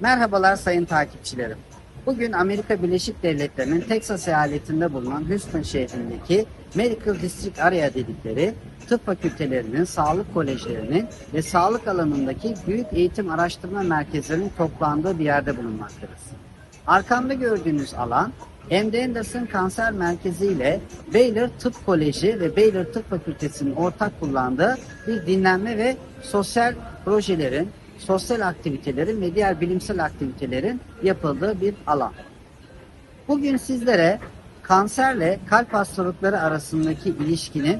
Merhabalar sayın takipçilerim. Bugün Amerika Birleşik Devletleri'nin Texas eyaletinde bulunan Houston şehrindeki Medical District Area dedikleri tıp fakültelerinin, sağlık kolejlerinin ve sağlık alanındaki büyük eğitim araştırma merkezlerinin toplandığı bir yerde bulunmaktayız. Arkamda gördüğünüz alan MD Anderson Kanser Merkezi ile Baylor Tıp Koleji ve Baylor Tıp Fakültesi'nin ortak kullandığı bir dinlenme ve sosyal projelerin, sosyal aktivitelerin ve diğer bilimsel aktivitelerin yapıldığı bir alan. Bugün sizlere kanserle kalp hastalıkları arasındaki ilişkinin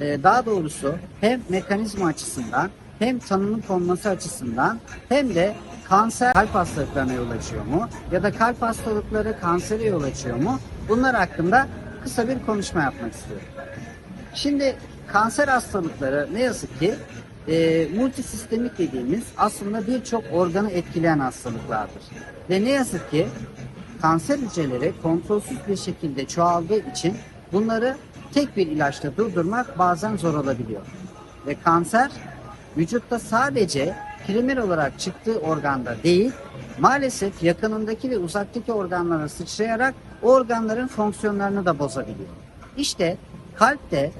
e, daha doğrusu hem mekanizma açısından hem tanının konması açısından hem de kanser kalp hastalıklarına yol açıyor mu ya da kalp hastalıkları kansere yol açıyor mu bunlar hakkında kısa bir konuşma yapmak istiyorum. Şimdi kanser hastalıkları ne yazık ki e, multisistemik dediğimiz aslında birçok organı etkileyen hastalıklardır. Ve ne yazık ki kanser hücreleri kontrolsüz bir şekilde çoğaldığı için bunları tek bir ilaçla durdurmak bazen zor olabiliyor. Ve kanser vücutta sadece primer olarak çıktığı organda değil, maalesef yakınındaki ve uzaktaki organlara sıçrayarak organların fonksiyonlarını da bozabiliyor. İşte kalp de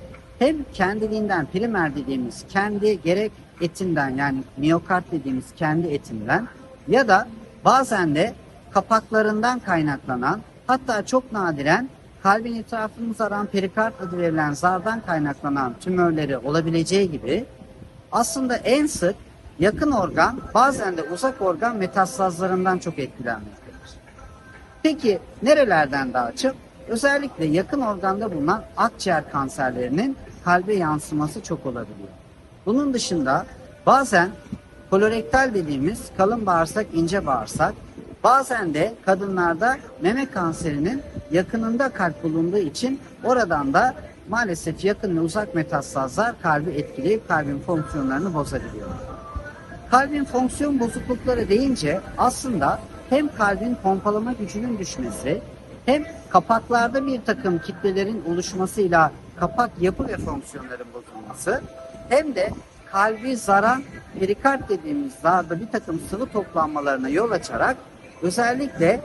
hem kendiliğinden primer dediğimiz kendi gerek etinden yani miyokard dediğimiz kendi etinden ya da bazen de kapaklarından kaynaklanan hatta çok nadiren kalbin etrafını saran perikard adı verilen zardan kaynaklanan tümörleri olabileceği gibi aslında en sık yakın organ bazen de uzak organ metastazlarından çok etkilenmektedir. Peki nerelerden daha çok? Özellikle yakın organda bulunan akciğer kanserlerinin kalbe yansıması çok olabiliyor. Bunun dışında bazen kolorektal dediğimiz kalın bağırsak, ince bağırsak, bazen de kadınlarda meme kanserinin yakınında kalp bulunduğu için oradan da maalesef yakın ve uzak metastazlar kalbi etkileyip kalbin fonksiyonlarını bozabiliyor. Kalbin fonksiyon bozuklukları deyince aslında hem kalbin pompalama gücünün düşmesi hem kapaklarda bir takım kitlelerin oluşmasıyla kapak yapı ve fonksiyonların bozulması hem de kalbi zaran perikard dediğimiz zarda bir takım sıvı toplanmalarına yol açarak özellikle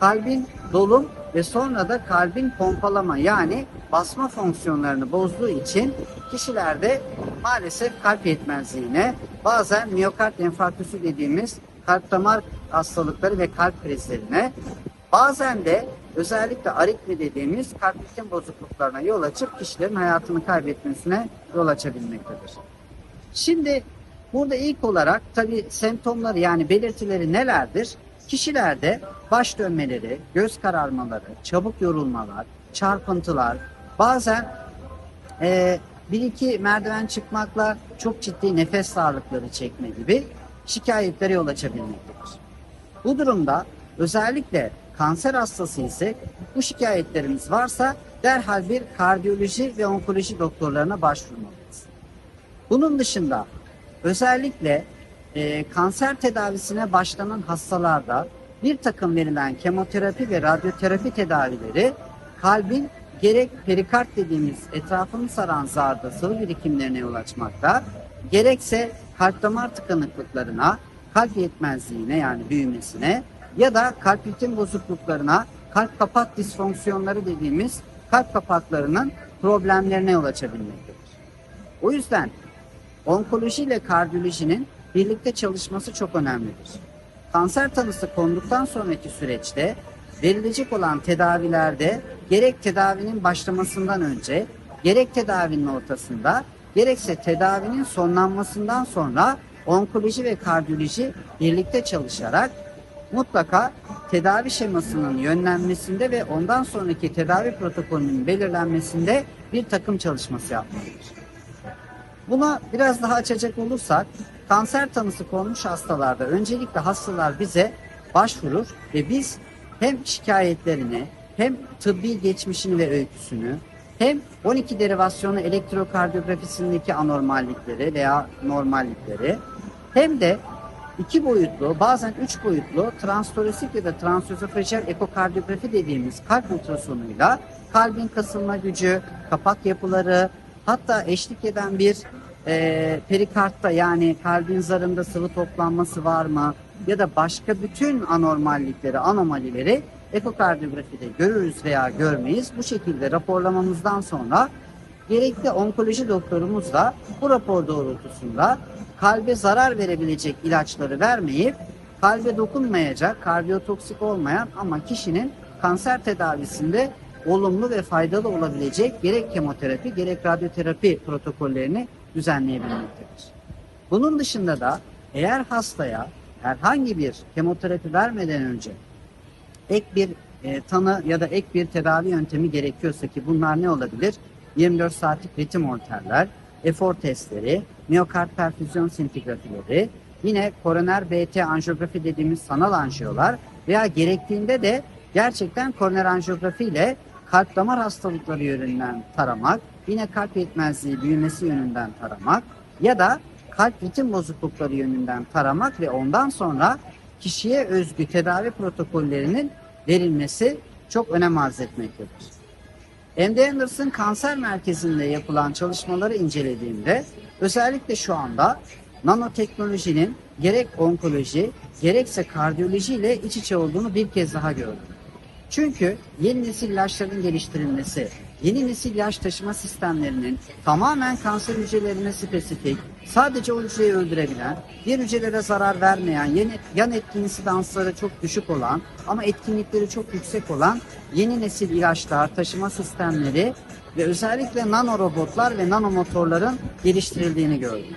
kalbin dolum ve sonra da kalbin pompalama yani basma fonksiyonlarını bozduğu için kişilerde maalesef kalp yetmezliğine bazen miyokard enfarktüsü dediğimiz kalp damar hastalıkları ve kalp krizlerine bazen de özellikle aritmi dediğimiz kalp ritim bozukluklarına yol açıp kişilerin hayatını kaybetmesine yol açabilmektedir. Şimdi burada ilk olarak tabi semptomları yani belirtileri nelerdir? Kişilerde baş dönmeleri, göz kararmaları, çabuk yorulmalar, çarpıntılar, bazen e, bir iki merdiven çıkmakla çok ciddi nefes darlıkları çekme gibi şikayetlere yol açabilmektedir. Bu durumda özellikle kanser hastası ise bu şikayetlerimiz varsa derhal bir kardiyoloji ve onkoloji doktorlarına başvurmalıyız. Bunun dışında özellikle e, kanser tedavisine başlanan hastalarda bir takım verilen kemoterapi ve radyoterapi tedavileri kalbin gerek perikard dediğimiz etrafını saran zarda sıvı birikimlerine yol açmakta, gerekse kalp damar tıkanıklıklarına, kalp yetmezliğine yani büyümesine ya da kalp ritim bozukluklarına, kalp kapak disfonksiyonları dediğimiz kalp kapaklarının problemlerine yol açabilmektedir. O yüzden onkoloji ile kardiyolojinin birlikte çalışması çok önemlidir. Kanser tanısı konduktan sonraki süreçte verilecek olan tedavilerde gerek tedavinin başlamasından önce, gerek tedavinin ortasında, gerekse tedavinin sonlanmasından sonra onkoloji ve kardiyoloji birlikte çalışarak mutlaka tedavi şemasının yönlenmesinde ve ondan sonraki tedavi protokolünün belirlenmesinde bir takım çalışması yapmalıdır. Buna biraz daha açacak olursak kanser tanısı konmuş hastalarda öncelikle hastalar bize başvurur ve biz hem şikayetlerini hem tıbbi geçmişini ve öyküsünü hem 12 derivasyonu elektrokardiyografisindeki anormallikleri veya normallikleri hem de iki boyutlu bazen üç boyutlu transtoresik ya da transözofajal ekokardiyografi dediğimiz kalp ultrasonuyla kalbin kasılma gücü, kapak yapıları hatta eşlik eden bir e, perikardta yani kalbin zarında sıvı toplanması var mı? ya da başka bütün anormallikleri, anomalileri ekokardiyografide görürüz veya görmeyiz. Bu şekilde raporlamamızdan sonra gerekli onkoloji doktorumuzla bu rapor doğrultusunda kalbe zarar verebilecek ilaçları vermeyip kalbe dokunmayacak, kardiyotoksik olmayan ama kişinin kanser tedavisinde olumlu ve faydalı olabilecek gerek kemoterapi gerek radyoterapi protokollerini düzenleyebilmektedir. Bunun dışında da eğer hastaya herhangi bir kemoterapi vermeden önce ek bir e, tanı ya da ek bir tedavi yöntemi gerekiyorsa ki bunlar ne olabilir? 24 saatlik ritim orterler, efor testleri, miyokard perfüzyon sintigrafileri, yine koroner BT anjiyografi dediğimiz sanal anjiyolar veya gerektiğinde de gerçekten koroner anjiyografi ile kalp damar hastalıkları yönünden taramak, yine kalp yetmezliği büyümesi yönünden taramak ya da kalp ritim bozuklukları yönünden taramak ve ondan sonra kişiye özgü tedavi protokollerinin verilmesi çok önem arz etmektedir. MD Anderson Kanser Merkezi'nde yapılan çalışmaları incelediğimde özellikle şu anda nanoteknolojinin gerek onkoloji gerekse kardiyoloji ile iç içe olduğunu bir kez daha gördüm. Çünkü yeni nesil ilaçların geliştirilmesi, yeni nesil ilaç taşıma sistemlerinin tamamen kanser hücrelerine spesifik, sadece o hücreyi öldürebilen, diğer hücrelere zarar vermeyen, yeni, yan etki insidansları çok düşük olan ama etkinlikleri çok yüksek olan yeni nesil ilaçlar, taşıma sistemleri ve özellikle nanorobotlar ve nanomotorların geliştirildiğini gördüm.